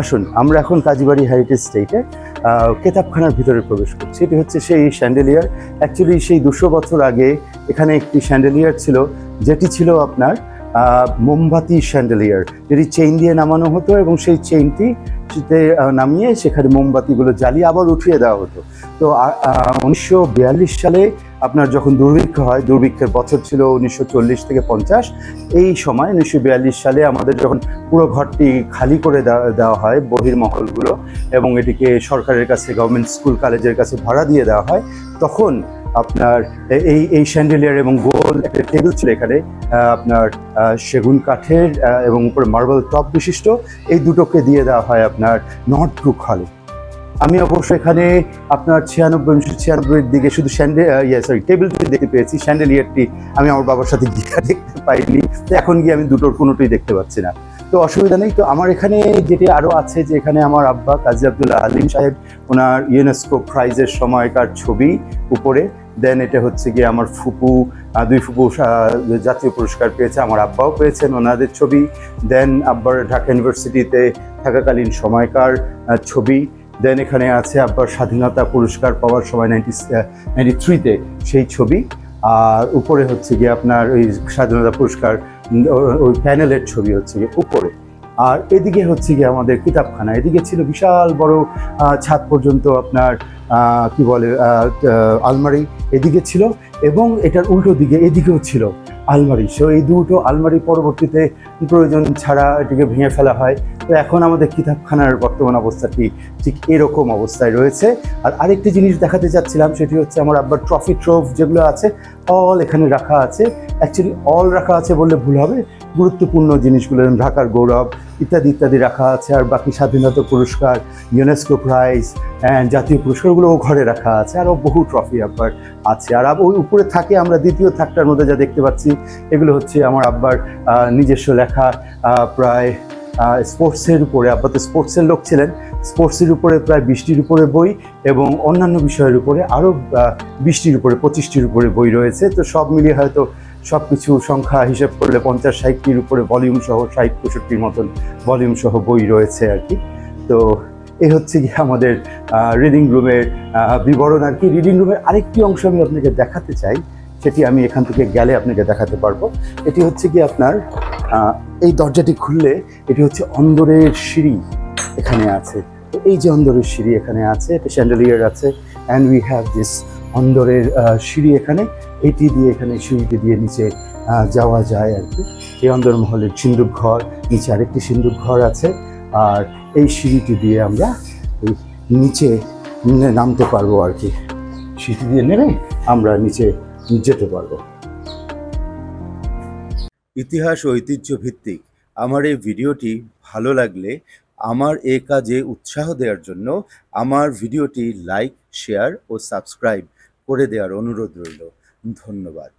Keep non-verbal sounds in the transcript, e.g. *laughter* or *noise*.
আসুন, আমরা এখন কাজীবাড়ি হেরিটেজ স্টেটে কেতাবখানার ভিতরে প্রবেশ করছি। এটি হচ্ছে সেই স্যান্ডেলিয়ার অ্যাকচুয়ালি সেই দুশো বছর আগে এখানে একটি স্যান্ডেলিয়ার ছিল, যেটি ছিল আপনার মোমবাতি স্যান্ডেলিয়ার যেটি চেইন দিয়ে নামানো হতো এবং সেই চেইনটি নামিয়ে সেখানে মোমবাতিগুলো জ্বালিয়ে আবার উঠিয়ে দেওয়া হতো। তো উনিশশো বিয়াল্লিশ সালে আপনার যখন দুর্ভিক্ষ হয়, দুর্ভিক্ষের বছর ছিল উনিশশো চল্লিশ থেকে পঞ্চাশ, এই সময় উনিশশো বিয়াল্লিশ সালে আমাদের যখন পুরো ঘরটি খালি করে দেওয়া হয় বহির্মহলগুলো এবং এটিকে সরকারের কাছে গভর্নমেন্ট স্কুল কলেজের কাছে ভাড়া দিয়ে দেওয়া হয়, তখন আপনার এই এই স্যান্ডেলিয়ার এবং গোল একটা টেবিল ছিল এখানে আপনার সেগুন কাঠের এবং উপরে মার্বেল টপ বিশিষ্ট। এই দুটোকে দিয়ে দেওয়া হয় আপনার নর্থ ব্রুক হলে আমি অবশ্য এখানে আপনার ছিয়ানব্বই, উনিশশো ছিয়ানব্বইয়ের দিকে শুধু স্যান্ডে ইয়ে সরি টেবিলটি দেখতে পেয়েছি। স্যান্ডেলিয়ারটি আমি আমার বাবার সাথে গিয়ে *laughs* দেখতে পাইনি। তো এখন গিয়ে আমি দুটোর কোনোটাই দেখতে পাচ্ছি না। তো অসুবিধা নেই। তো আমার এখানে যেটি আরও আছে, যে এখানে আমার আব্বা কাজী আবদুল্লাহ আলিম সাহেব, ওনার ইউনেস্কো প্রাইজের সময়কার ছবি উপরে। দেন এটা হচ্ছে গিয়ে আমার ফুপু দুই ফুপু জাতীয় পুরস্কার পেয়েছে, আমার আব্বাও পেয়েছেন ওনাদের ছবি। দেন আব্বার ঢাকা ইউনিভার্সিটিতে থাকাকালীন সময়কার ছবি। দেন এখানে আছে আব্বার স্বাধীনতা পুরস্কার পাওয়ার সময় নাইনটি নাইনটি থ্রিতে সেই ছবি। আর উপরে হচ্ছে গিয়ে আপনার ওই স্বাধীনতা পুরস্কার ওই প্যানেলের ছবি হচ্ছে গিয়ে উপরে। আর এদিকে হচ্ছে গিয়ে আমাদের কিতাবখানা। এদিকে ছিল বিশাল বড় ছাদ পর্যন্ত আপনার কি বলে আলমারি। এদিকে ছিল এবং এটার উল্টো দিকে এদিকেও ছিল আলমারি। সো এই দুটো আলমারি পরবর্তীতে প্রয়োজন ছাড়া এটিকে ভেঙে ফেলা হয়? তো এখন আমাদের কিতাবখানার বর্তমান অবস্থাটি ঠিক এরকম অবস্থায় রয়েছে। আর আরেকটি জিনিস দেখাতে চাচ্ছিলাম, সেটি হচ্ছে আমার আব্বার ট্রফি ট্রোফ যেগুলো আছে অল এখানে রাখা আছে। অ্যাকচুয়ালি অল রাখা আছে বললে ভুল হবে। গুরুত্বপূর্ণ জিনিসগুলো ঢাকার গৌরব ইত্যাদি ইত্যাদি রাখা আছে, আর বাকি স্বাধীনতা পুরস্কার, ইউনেস্কো প্রাইজ জাতীয় পুরস্কারগুলোও ঘরে রাখা আছে, আরও বহু ট্রফি আব্বার আছে। আর ওই উপরে থাকে আমরা দ্বিতীয় থাকটার মধ্যে যা দেখতে পাচ্ছি, এগুলো হচ্ছে আমার আব্বার নিজস্ব লেখা প্রায় স্পোর্টসের উপরে, আব্বা তো স্পোর্টসের লোক ছিলেন, স্পোর্টসের উপরে প্রায় বিশটির উপরে বই এবং অন্যান্য বিষয়ের উপরে আরও বিশটির উপরে, পঁচিশটির উপরে বই রয়েছে। তো সব মিলিয়ে হয়তো সব কিছু সংখ্যা হিসেব করলে পঞ্চাশ ষাটটির উপরে ভলিউম সহ ষাট পঁয়ষট্টির মতন ভলিউম সহ বই রয়েছে আর কি। তো এই হচ্ছে কি আমাদের রিডিং রুমের বিবরণ আর কি। রিডিং রুমের আরেকটি অংশ আমি আপনাকে দেখাতে চাই, সেটি আমি এখান থেকে গেলে আপনাকে দেখাতে পারব। এটি হচ্ছে কি আপনার এই দরজাটি খুললে এটি হচ্ছে অন্দরের সিঁড়ি এখানে আছে। এই যে অন্দরের সিঁড়ি এখানে আছে, এটা স্যান্ডেলিয়ার আছে অ্যান্ড উই হ্যাভ দিস অন্দরের সিঁড়ি এখানে, এটি দিয়ে এখানে সিঁড়িটি দিয়ে নিচে যাওয়া যায় আর কি। এই অন্দর মহলের সিন্দুক ঘর, নিচে আরেকটি সিন্দুক ঘর আছে। আর এই সিঁড়িটি দিয়ে আমরা নিচে নামতে পারব আর কি। সিঁড়ি দিয়ে নেমে আমরা নিচে যেতে পারব। ইতিহাস ঐতিহ্য ভিত্তিক। আমার এই ভিডিওটি ভালো লাগলে আমার এ কাজে উৎসাহ দেওয়ার জন্য আমার ভিডিওটি লাইক, শেয়ার ও সাবস্ক্রাইব করে দেওয়ার অনুরোধ রইল। ধন্যবাদ।